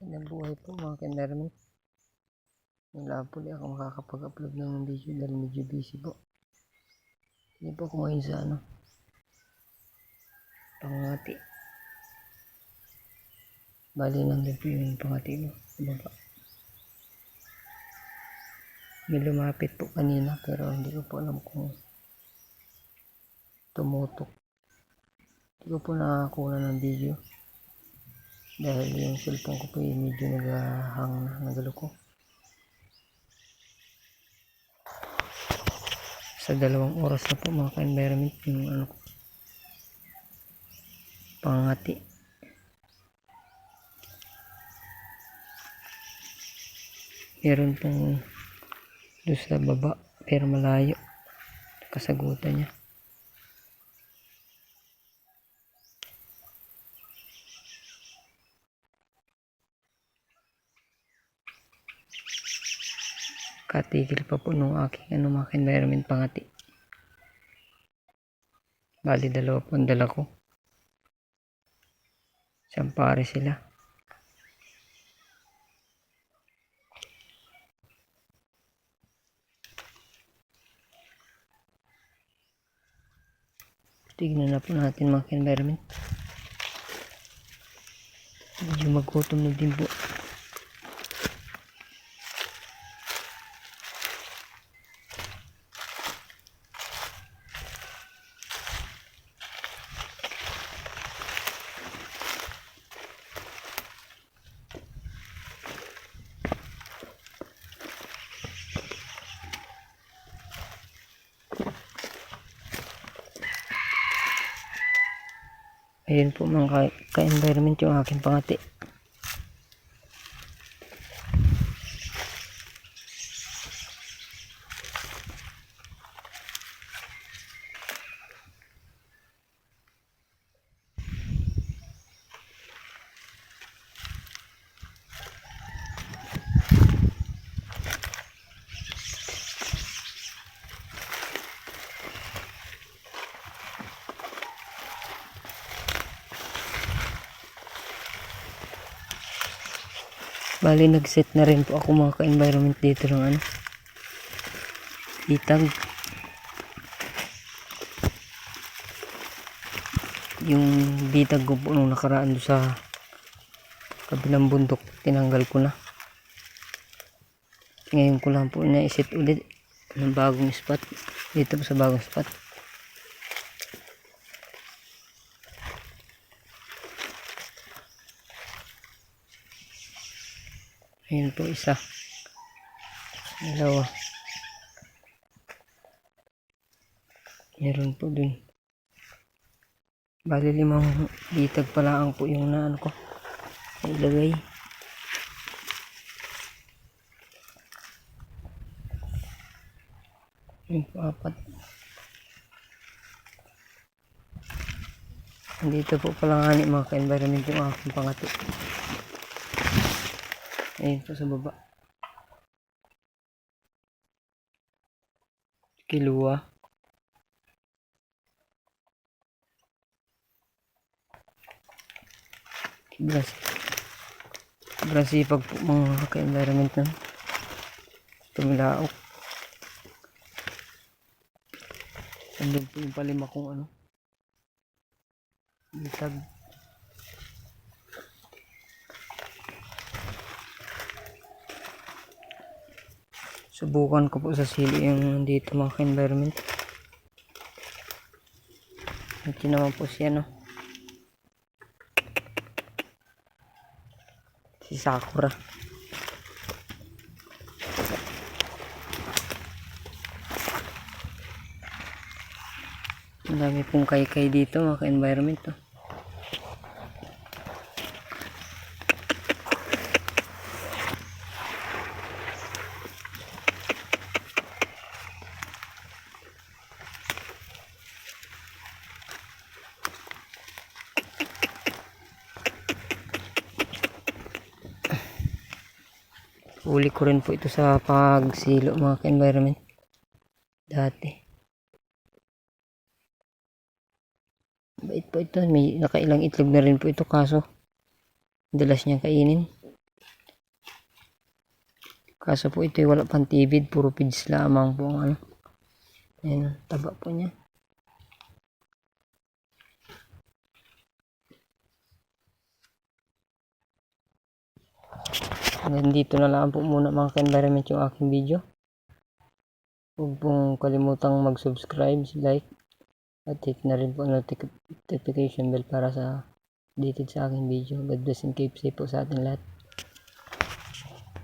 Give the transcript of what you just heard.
Magandang buhay po mga kenderman. Wala po di ako makakapag-upload ng video dahil medyo busy po. Hindi po ngayon sa ano. Pangati. Bali nandun po yung pangati mo. Baba. May lumapit po kanina pero hindi ko po alam kung tumutok. Hindi ko po nakakuha ng video dahil yung cellphone ko po medyo naghahang na nagalo sa dalawang oras na po mga ka-environment yung ano pangati. Meron pong doon sa baba pero malayo. Kasagutan niya katigil pa po nung aking ano mga environment pangati. Bali dalawa po ang dala ko. Pare sila. Tignan na po natin mga environment. Medyo magutom na din po Ayun po mga ka- ka-environment yung aking pangati. Bali nag-set na rin po ako mga ka-environment dito ng ano. Itag. Yung bitag ko po nung nakaraan doon sa kabilang bundok, tinanggal ko na. Ngayon ko lang po na-set ulit ng bagong spot. Dito po sa bagong spot. Ayun po isa. Dalawa. Meron po dun. Bali limang bitag pala ang po yung naano ko. Nailagay. Ayun po apat. Dito po pala nga ni mga ka-environment yung aking pangati. Ayun po sa baba. Kilua. Bras. Brasipag po mga ka-environment na. Tumilaok. Andun po yung palima kong ano. Bitag. Subukan ko po sa sili yung dito mga environment. Ito naman po siya no. Si Sakura. Ang dami pong kay-kay dito mga environment to. Uli ko rin po ito sa pagsilo mga environment Dati. Bait po ito. May nakailang itlog na rin po ito kaso dalas niyang kainin. Kaso po ito wala pang tibid. Puro pids lamang po ang ano. Ayan, taba po niya. Dito na lang po muna mga ka-environment yung aking video. Huwag pong kalimutang mag-subscribe, like, at hit na rin po ang notification bell para sa updated sa aking video. God bless and keep safe po sa ating lahat.